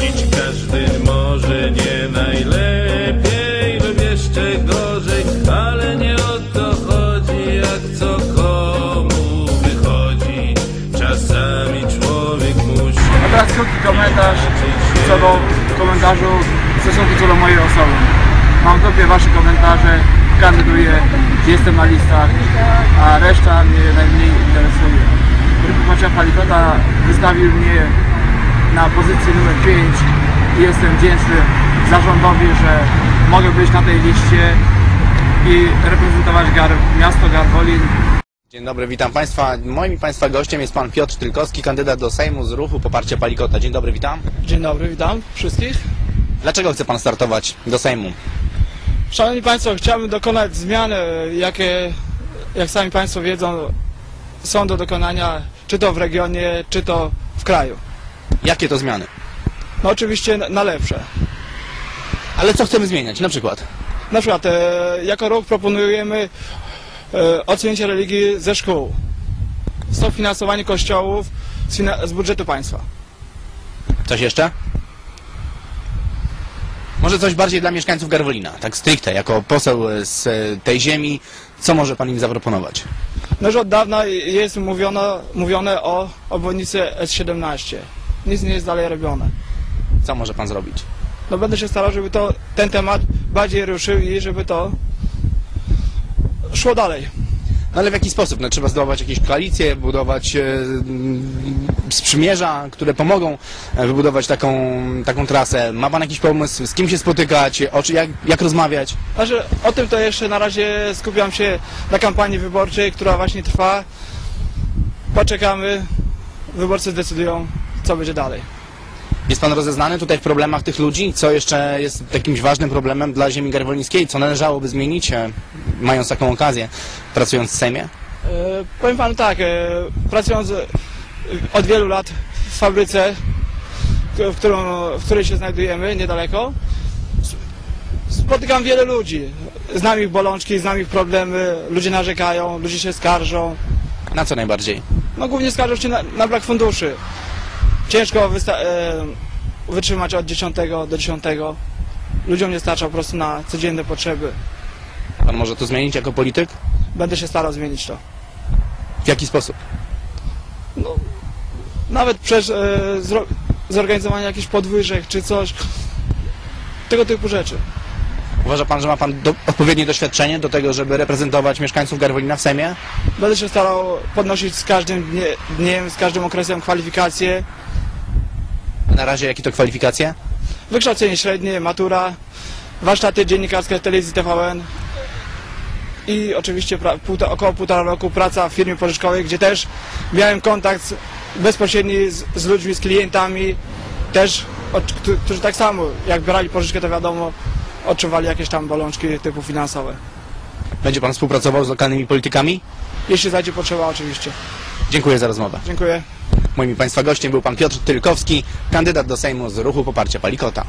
Dziś każdy może nie najlepiej lub jeszcze gorzej, ale nie o to chodzi, jak co komu wychodzi. Czasami człowiek musi. A teraz krótki komentarz co do komentarzu w stosunku co do mojej osoby. Mam w wasze komentarze, kandyduję, jestem na listach, a reszta mnie najmniej interesuje. Grupa Macia Palikota wystawił mnie na pozycję numer 5 i jestem wdzięczny zarządowi, że mogę być na tej liście i reprezentować Gar miasto Garwolin Dzień dobry, witam Państwa. Moim i Państwa gościem jest Pan Piotr Trylkowski, kandydat do Sejmu z ruchu Poparcia Palikota. Dzień dobry, witam. Dzień dobry, witam wszystkich. Dlaczego chce Pan startować do Sejmu? Szanowni Państwo, chciałbym dokonać zmian, jakie, jak sami Państwo wiedzą, są do dokonania, czy to w regionie, czy to w kraju. Jakie to zmiany? No oczywiście na- na lepsze. Ale co chcemy zmieniać? Na przykład? Na przykład, e, jako ruch proponujemy e, odsunięcie religii ze szkół. Stop finansowanie kościołów z, fina- z budżetu państwa. Coś jeszcze? Może coś bardziej dla mieszkańców Garwolina, tak stricte, jako poseł z e, tej ziemi, co może Pan im zaproponować? No już od dawna jest mówiono, mówione o obwodnicy S17. Nic nie jest dalej robione. Co może Pan zrobić? no będę się starał, żeby to, ten temat bardziej ruszył i żeby to szło dalej. No ale w jaki sposób? No, trzeba zdobywać jakieś koalicje, budować e, mm, sprzymierza, które pomogą e, wybudować taką, taką trasę. Ma Pan jakiś pomysł, z kim się spotykać, o, czy- jak, jak rozmawiać? Znaczy, o tym to jeszcze na razie skupiam się na kampanii wyborczej, która właśnie trwa. Poczekamy, wyborcy zdecydują, co będzie dalej. Jest Pan rozeznany tutaj w problemach tych ludzi? Co jeszcze jest jakimś ważnym problemem dla ziemi garwolińskiej? Co należałoby zmienić, e, mając taką okazję, pracując w Sejmie? E, powiem panu tak, e, pracując e, od wielu lat w fabryce, w, którą, w której się znajdujemy niedaleko, spotykam wiele ludzi. Znam ich bolączki, znam ich problemy, ludzie narzekają, ludzie się skarżą. Na co najbardziej? No głównie skarżą się na, na brak funduszy. Ciężko wytrzymać od 10 do 10. Ludziom nie starcza po prostu na codzienne potrzeby. Pan może to zmienić jako polityk? Będę się starał zmienić to. W jaki sposób? Nawet przez e, zorganizowanie jakichś podwyżek czy coś. Tego typu rzeczy. Uważa Pan, że ma Pan do, odpowiednie doświadczenie do tego, żeby reprezentować mieszkańców Garwolina w Sejmie? Będę się starał podnosić z każdym dnie, dniem, z każdym okresem kwalifikacje. Na razie jakie to kwalifikacje? Wykształcenie średnie, matura, warsztaty dziennikarskie w telewizji TVN i oczywiście pra, półta, około półtora roku praca w firmie pożyczkowej, gdzie też miałem kontakt z, bezpośredni z, z ludźmi, z klientami, też, od, któ- którzy tak samo jak brali pożyczkę, to wiadomo, odczuwali jakieś tam bolączki typu finansowe. Będzie Pan współpracował z lokalnymi politykami? Jeśli zajdzie potrzeba, oczywiście. Dziękuję za rozmowę. Dziękuję. Moim Państwa gościem był Pan Piotr Tylkowski, kandydat do Sejmu z ruchu Poparcia Palikota.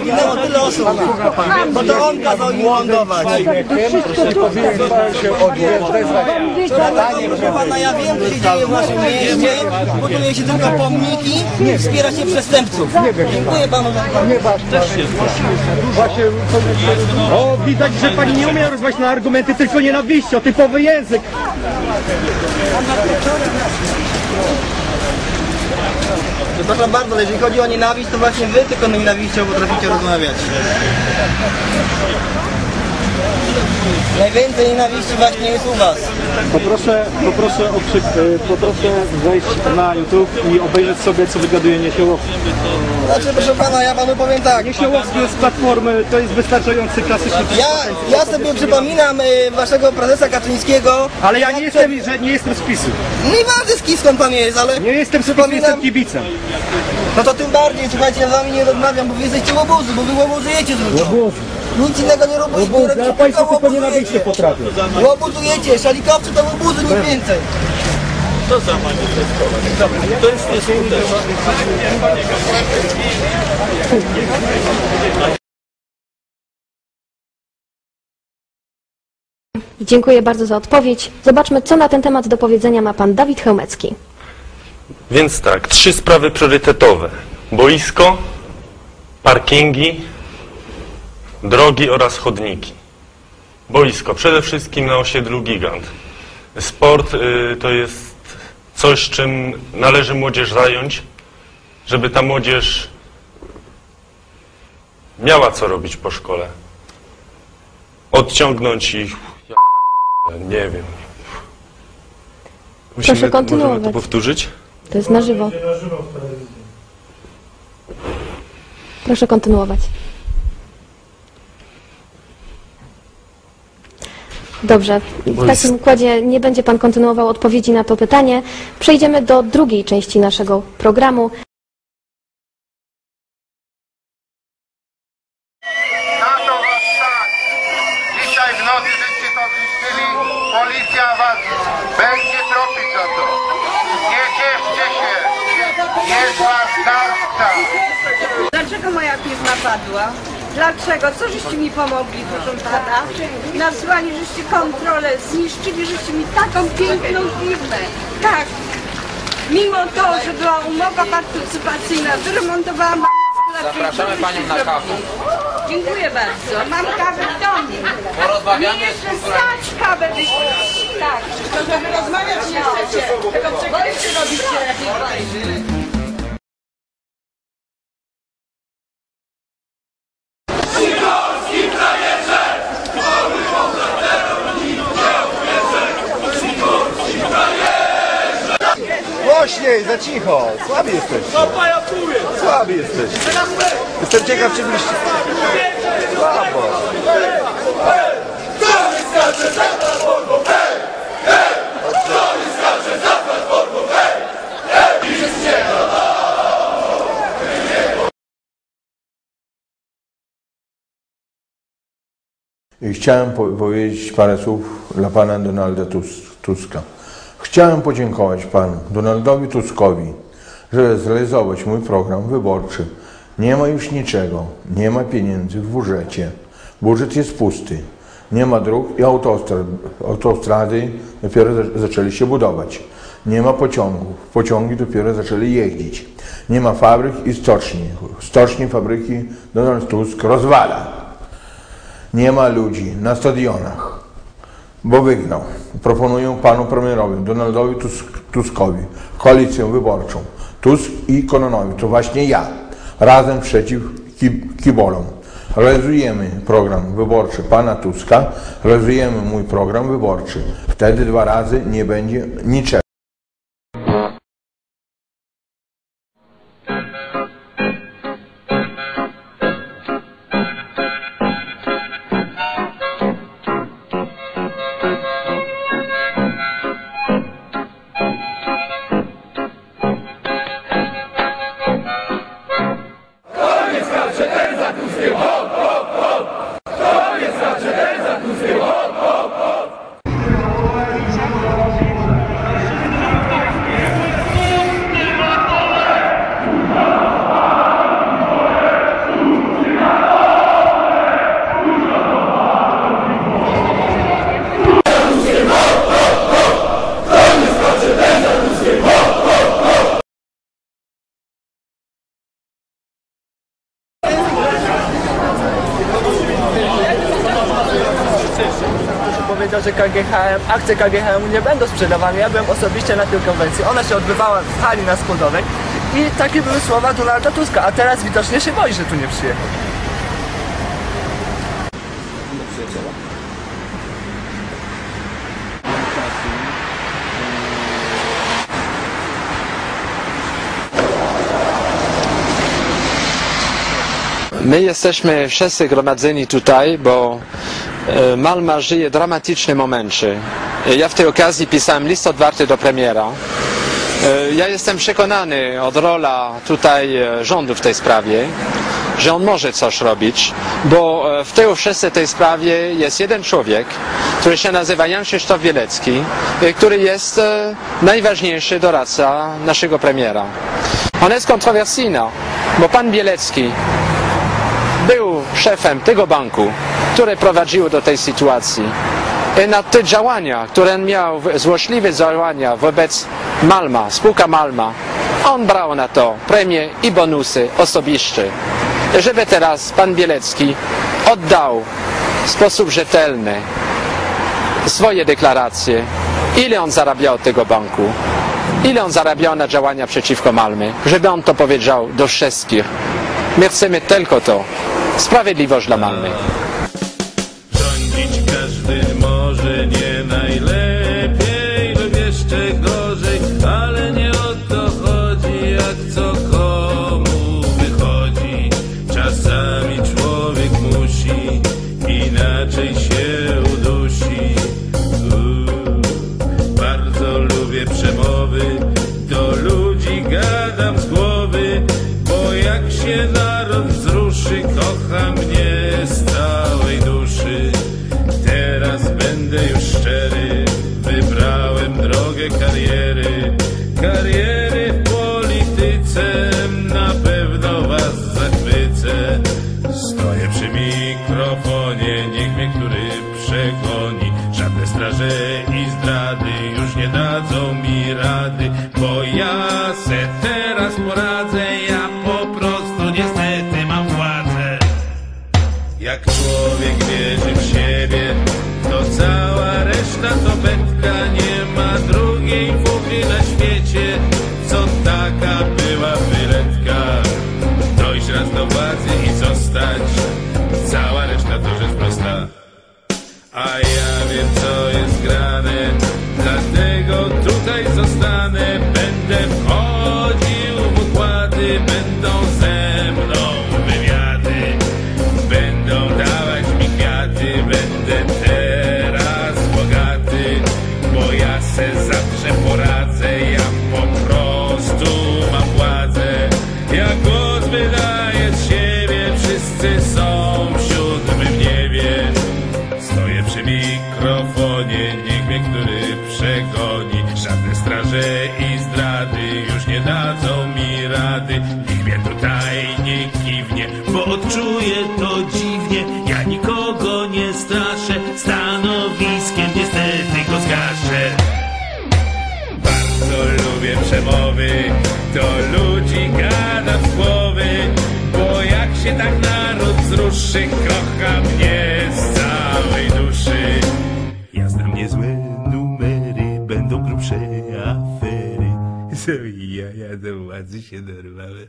Zginęło tyle osób, bo to on kazał im lądować. Proszę pana, ja wiem, co się dzieje w naszym mieście. Buduje się tylko pomniki, wspiera się przestępców. Dziękuję panu za O, widać, że pani nie umie rozmawiać na argumenty, tylko nienawiścią, typowy język. Przepraszam bardzo, ale jeżeli chodzi o nienawiść, to właśnie wy tylko nienawiścią potraficie rozmawiać. Najwięcej nienawiści właśnie jest u was. Poproszę, poproszę, o krzyk, y, poproszę wejść na YouTube i obejrzeć sobie, co wygaduje Niesiołowski. Znaczy, proszę pana, ja panu powiem tak. Niesiołowski jest z Platformy, to jest wystarczający klasyczny Ja, ja sobie przypominam y, waszego prezesa Kaczyńskiego. Ale ja nie jestem, że nie jestem z PiSu. Nieważne z kim skąd pan jest, ale Nie jestem z PiSu, jestem kibicem. no to tym bardziej, słuchajcie, ja z wami nie rozmawiam, bo wy jesteście łobuzy, bo wy łobuzujecie z. Nic innego nie robicie, nie Ale robicie, państwo tylko łobuzujecie. nienawiście potrafią. Łobuzujecie, szalikowcy to łobuzy, nic więcej. To zamanifestować. To jest nieskuteczne. Dziękuję bardzo za odpowiedź. Zobaczmy, co na ten temat do powiedzenia ma pan Dawid Chełmecki. Więc tak, trzy sprawy priorytetowe. Boisko, parkingi, drogi oraz chodniki. Boisko, przede wszystkim na osiedlu Gigant. Sport y, to jest coś, czym należy młodzież zająć, żeby ta młodzież miała co robić po szkole. Odciągnąć ich, ja, nie wiem. Proszę Możemy kontynuować. to powtórzyć? To jest na żywo. Proszę kontynuować. Dobrze, w takim układzie nie będzie Pan kontynuował odpowiedzi na to pytanie. Przejdziemy do drugiej części naszego programu. Na to was tak. Dzisiaj w nocy żeście to zniszczyli. Policja was będzie tropić o to. Nie cieszcie się. Jest was karstka. Dlaczego moja firma padła? Dlaczego? Co żeście mi pomogli, proszę pana? Nasłali żeście kontrolę, zniszczyli żeście mi taką piękną firmę. Tak. Mimo to, że była umowa partycypacyjna, wyremontowałam Zapraszamy panią na kawę. Dziękuję bardzo. Mam kawę w domu. Porozmawiamy. Nie jeszcze stać kawę wypić. Tak. To żeby rozmawiać nie chcecie. Tego przegrywcy robicie. Głośniej, za cicho. Słabi jesteś. Słabi jesteś. Jestem ciekaw, czy byliście... Słabo. I chciałem po- powiedzieć parę słów dla pana Donalda Tus- Tuska. Chciałem podziękować panu Donaldowi Tuskowi, że zrealizować mój program wyborczy. Nie ma już niczego, nie ma pieniędzy w budżecie. Budżet jest pusty. Nie ma dróg i autostrad. Autostrady dopiero za- zaczęli się budować. Nie ma pociągów. Pociągi dopiero zaczęli jeździć. Nie ma fabryk i stoczni. Stoczni, fabryki Donald Tusk rozwala. Nie ma ludzi na stadionach, bo wygnał. Proponuję panu premierowi Donaldowi Tusk, Tuskowi koalicję wyborczą. Tusk i Kononowi, to właśnie ja, razem przeciw ki- kibolom. Realizujemy program wyborczy pana Tuska, realizujemy mój program wyborczy. Wtedy dwa razy nie będzie niczego. Спасибо! Że KGHM, akcje KGHM nie będą sprzedawane. Ja byłem osobiście na tej konwencji. Ona się odbywała w hali na Skłodowej i takie były słowa Donalda Tuska, a teraz widocznie się boi, że tu nie przyjechał. My jesteśmy wszyscy gromadzeni tutaj, bo Malma żyje dramatycznym momencie. Ja w tej okazji pisałem list otwarty do premiera E, Ja jestem przekonany od rola tutaj e, rządu w tej sprawie, że on może coś robić, bo e, w tej wszyscy tej sprawie jest jeden człowiek, który się nazywa Jan Krzysztof Bielecki, e, który jest e, najważniejszy doradca naszego premiera. Ona jest kontrowersyjna, bo pan Bielecki był szefem tego banku, które prowadziło do tej sytuacji. I na te działania, które on miał, złośliwe działania wobec Malma, spółka Malma, on brał na to premie i bonusy osobiście. Żeby teraz pan Bielecki oddał w sposób rzetelny swoje deklaracje, ile on zarabiał od tego banku, ile on zarabiał na działania przeciwko Malmy, żeby on to powiedział do wszystkich. My chcemy tylko to. Sprawiedliwość dla Malmy. Rządzić każdy może nie najlepiej straże i zdrady już nie dadzą mi rady, bo ja se teraz poradzę, ja po prostu niestety mam władzę. Jak człowiek wierzy w siebie, to cała reszta to wędka. Nie ma drugiej fuchy na świecie, co taka była wyletka. Dojść raz do władzy i zostać, cała reszta to rzecz prosta. A bo odczuję to dziwnie. Ja nikogo nie straszę, stanowiskiem niestety go zgaszę. Bardzo lubię przemowy, do ludzi gadam z głowy, bo jak się tak naród wzruszy, kocha mnie z całej duszy. Ja znam niezłe numery, będą grubsze afery. Ja, ja do władzy się dorwałem.